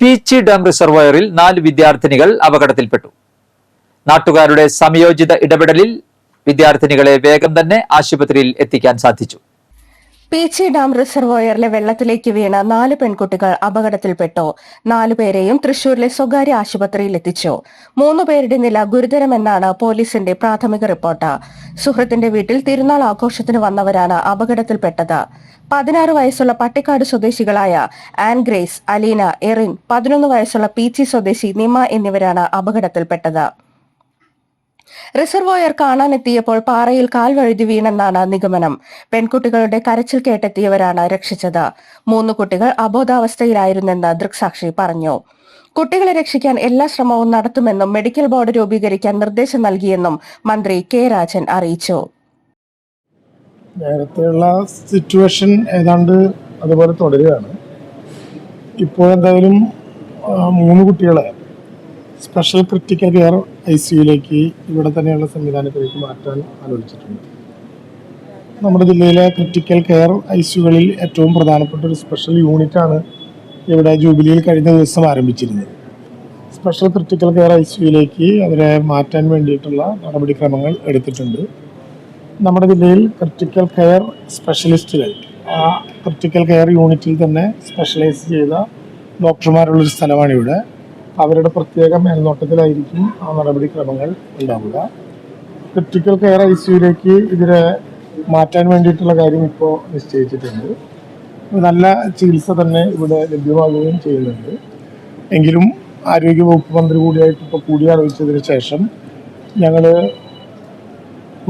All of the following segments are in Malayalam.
പീച്ചി ഡാം റിസർവോയറിൽ നാല് വിദ്യാർത്ഥിനികൾ അപകടത്തിൽപ്പെട്ടു. നാട്ടുകാരുടെ സംയോജിത ഇടപെടലിൽ വിദ്യാർത്ഥിനികളെ വേഗം തന്നെ ആശുപത്രിയിൽ എത്തിക്കാൻ സാധിച്ചു. പീച്ചി ഡാം റിസർവോയറിലെ വെള്ളത്തിലേക്ക് വീണ നാല് പെൺകുട്ടികൾ അപകടത്തിൽപ്പെട്ടു. നാലുപേരെയും തൃശൂരിലെ സ്വകാര്യ ആശുപത്രിയിൽ എത്തിച്ചു. മൂന്ന് പേരുടെ നില ഗുരുതരമെന്നാണ് പോലീസിന്റെ പ്രാഥമിക റിപ്പോർട്ട്. സുഹൃത്തിന്റെ വീട്ടിൽ തിരുനാൾ ആഘോഷത്തിന് വന്നവരാണ് അപകടത്തിൽപ്പെട്ടത്. പതിനാറ് വയസ്സുള്ള പട്ടിക്കാട് സ്വദേശികളായ ആൻ ഗ്രേസ് അലീന എറിൻ പതിനൊന്ന് വയസ്സുള്ള പീച്ചി സ്വദേശി നിമ എന്നിവരാണ് അപകടത്തിൽപ്പെട്ടത്. റിസർവോയർ കാണാനെത്തിയപ്പോൾ പാറയിൽ കാൽ വഴുതി വീണെന്നാണ് നിഗമനം. പെൺകുട്ടികളുടെ കരച്ചിൽ കേട്ടെത്തിയവരാണ് രക്ഷിച്ചത്. മൂന്ന് കുട്ടികൾ അബോധാവസ്ഥയിലായിരുന്നെന്ന് ദൃക്സാക്ഷി പറഞ്ഞു. കുട്ടികളെ രക്ഷിക്കാൻ എല്ലാ ശ്രമവും നടത്തുമെന്നും മെഡിക്കൽ ബോർഡ് രൂപീകരിക്കാൻ നിർദ്ദേശം നൽകിയെന്നും മന്ത്രി കെ രാജൻ അറിയിച്ചു. നേരത്തെയുള്ള സിറ്റുവേഷൻ ഏതാണ്ട് അതുപോലെ തുടരുകയാണ്. ഇപ്പോൾ എന്തായാലും മൂന്ന് കുട്ടികളെ സ്പെഷ്യൽ ക്രിട്ടിക്കൽ കെയർ ഐ സിയുലേക്ക് ഇവിടെ തന്നെയുള്ള സംവിധാനത്തിലേക്ക് മാറ്റാൻ ആലോചിച്ചിട്ടുണ്ട്. നമ്മുടെ ജില്ലയിലെ ക്രിട്ടിക്കൽ കെയർ ഐ സിയുകളിൽ ഏറ്റവും പ്രധാനപ്പെട്ട ഒരു സ്പെഷ്യൽ യൂണിറ്റാണ് ഇവിടെ ജൂബിലിയിൽ കഴിഞ്ഞ ദിവസം ആരംഭിച്ചിരുന്നത്. സ്പെഷ്യൽ ക്രിട്ടിക്കൽ കെയർ ഐ സിയുലേക്ക് അവരെ മാറ്റാൻ വേണ്ടിയിട്ടുള്ള നടപടിക്രമങ്ങൾ എടുത്തിട്ടുണ്ട്. നമ്മുടെ ജില്ലയിൽ ക്രിട്ടിക്കൽ കെയർ സ്പെഷ്യലിസ്റ്റുകൾ ആ ക്രിട്ടിക്കൽ കെയർ യൂണിറ്റിൽ തന്നെ സ്പെഷ്യലൈസ് ചെയ്ത ഡോക്ടർമാരുള്ളൊരു സ്ഥലമാണ് ഇവിടെ അവരുടെ പ്രത്യേക മേൽനോട്ടത്തിലായിരിക്കും ആ നടപടിക്രമങ്ങൾ ഉണ്ടാവുക. ക്രിട്ടിക്കൽ കെയർ ഐ സിയുലേക്ക് ഇതിനെ മാറ്റാൻ വേണ്ടിയിട്ടുള്ള കാര്യം ഇപ്പോൾ നിശ്ചയിച്ചിട്ടുണ്ട്. നല്ല ചികിത്സ തന്നെ ഇവിടെ ലഭ്യമാകുകയും ചെയ്യുന്നുണ്ട്. എങ്കിലും ആരോഗ്യ വകുപ്പ് മന്ത്രി കൂടിയായിട്ട് ഇപ്പോൾ കൂടിയാലോചിച്ചതിന് ശേഷം ഞങ്ങൾ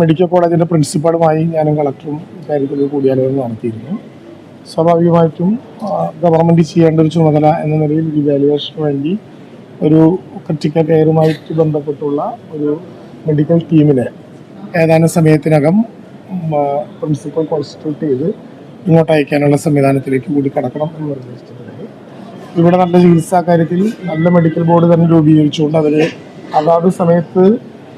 മെഡിക്കൽ കോളേജിന്റെ പ്രിൻസിപ്പാളുമായി ഞാനും കളക്ടറും ഇക്കാര്യത്തിൽ ഒരു കൂടിയാലോചന നടത്തിയിരുന്നു. സ്വാഭാവികമായിട്ടും ഗവൺമെന്റ് ചെയ്യേണ്ട ഒരു ചുമതല എന്ന നിലയിൽ ഇവാലുവേഷന് വേണ്ടി ഒരു ക്രിട്ടിക്കൽ കെയറുമായിട്ട് ബന്ധപ്പെട്ടുള്ള ഒരു മെഡിക്കൽ ടീമിനെ ഏതാനും സമയത്തിനകം പ്രിൻസിപ്പൽ കോൺസ്റ്റിറ്റ്യൂട്ട് ചെയ്ത് ഇങ്ങോട്ട് അയക്കാനുള്ള സംവിധാനത്തിലേക്ക് കൂടി കടക്കണം എന്ന് നിർദ്ദേശിച്ചിട്ടുണ്ട്. ഇവിടെ നല്ല ചികിത്സാ കാര്യത്തിൽ നല്ല മെഡിക്കൽ ബോർഡ് തന്നെ രൂപീകരിച്ചുകൊണ്ട് അവർ അതാത് സമയത്ത്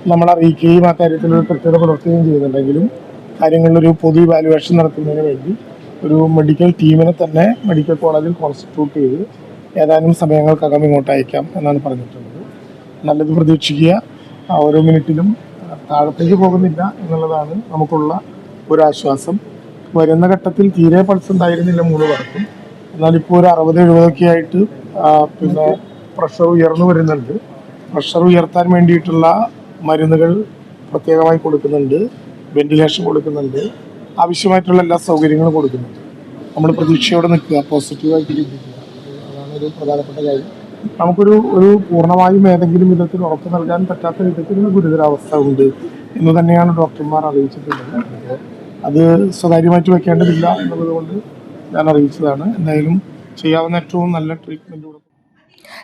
നമ്മൾ അറിയിക്കുകയും ആ കാര്യത്തിൽ ഒരു കൃത്യത പുലർത്തുകയും ചെയ്യുന്നുണ്ടെങ്കിലും കാര്യങ്ങളിലൊരു പൊതു ഇവാലുവേഷൻ നടത്തുന്നതിന് വേണ്ടി ഒരു മെഡിക്കൽ ടീമിനെ തന്നെ മെഡിക്കൽ കോളേജിൽ കോൺസ്റ്റിറ്റ്യൂട്ട് ചെയ്ത് ഏതാനും സമയങ്ങൾക്കകം ഇങ്ങോട്ട് അയക്കാം എന്നാണ് പറഞ്ഞിട്ടുള്ളത്. നല്ലത് പ്രതീക്ഷിക്കുക. ഓരോ മിനിറ്റിലും താഴത്തേക്ക് പോകുന്നില്ല എന്നുള്ളതാണ് നമുക്കുള്ള ഒരു ആശ്വാസം വരുന്ന ഘട്ടത്തിൽ തീരെ പൾസ് ഉണ്ടായിരുന്നില്ല മൂന്ന് പേർക്കും. എന്നാൽ ഇപ്പോൾ ഒരു അറുപത് എഴുപതൊക്കെ ആയിട്ട് പിന്നെ പ്രഷർ ഉയർന്നു വരുന്നുണ്ട്. പ്രഷർ ഉയർത്താൻ വേണ്ടിയിട്ടുള്ള മരുന്നുകൾ പ്രത്യേകമായി കൊടുക്കുന്നുണ്ട്. വെന്റിലേഷൻ കൊടുക്കുന്നുണ്ട്. ആവശ്യമായിട്ടുള്ള എല്ലാ സൗകര്യങ്ങളും കൊടുക്കുന്നുണ്ട്. നമ്മൾ പ്രതീക്ഷയോടെ നിൽക്കുക. പോസിറ്റീവായിട്ട് ചിന്തിക്കുക ഒരു പ്രധാനപ്പെട്ട കാര്യം. നമുക്കൊരു ഒരു പൂർണമായും ഏതെങ്കിലും വിധത്തിൽ ഉറപ്പ് നൽകാൻ പറ്റാത്ത വിധത്തിൽ ഗുരുതരാവസ്ഥ ഉണ്ട് എന്ന് തന്നെയാണ് ഡോക്ടർമാർ അറിയിച്ചിട്ടുള്ളത്. അത് സ്വകാര്യമായിട്ട് വെക്കേണ്ടതില്ല എന്നുള്ളത് കൊണ്ട് ഞാൻ അറിയിച്ചതാണ്. എന്തായാലും ചെയ്യാവുന്ന ഏറ്റവും നല്ല ട്രീറ്റ്മെന്റ് കൊടുക്കും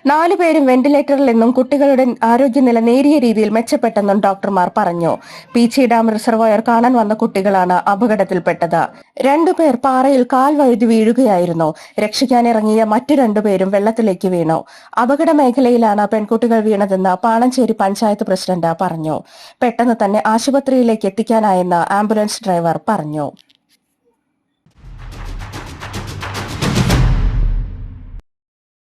നാലുപേരും വെന്റിലേറ്ററിൽ നിന്നും കുട്ടികളുടെ ആരോഗ്യനില നേരിയ രീതിയിൽ മെച്ചപ്പെട്ടെന്നും ഡോക്ടർമാർ പറഞ്ഞു. പീച്ചി ഡാം റിസർവോയർ കാണാൻ വന്ന കുട്ടികളാണ് അപകടത്തിൽപ്പെട്ടത്. രണ്ടുപേർ പാറയിൽ കാൽ വഴുതി വീഴുകയായിരുന്നു. രക്ഷിക്കാനിറങ്ങിയ മറ്റു രണ്ടുപേരും വെള്ളത്തിലേക്ക് വീണു. അപകട മേഖലയിലാണ് പെൺകുട്ടികൾ വീണതെന്ന് പാണഞ്ചേരി പഞ്ചായത്ത് പ്രസിഡന്റ് പറഞ്ഞു. പെട്ടെന്ന് തന്നെ ആശുപത്രിയിലേക്ക് എത്തിക്കാനായെന്ന് ആംബുലൻസ് ഡ്രൈവർ പറഞ്ഞു.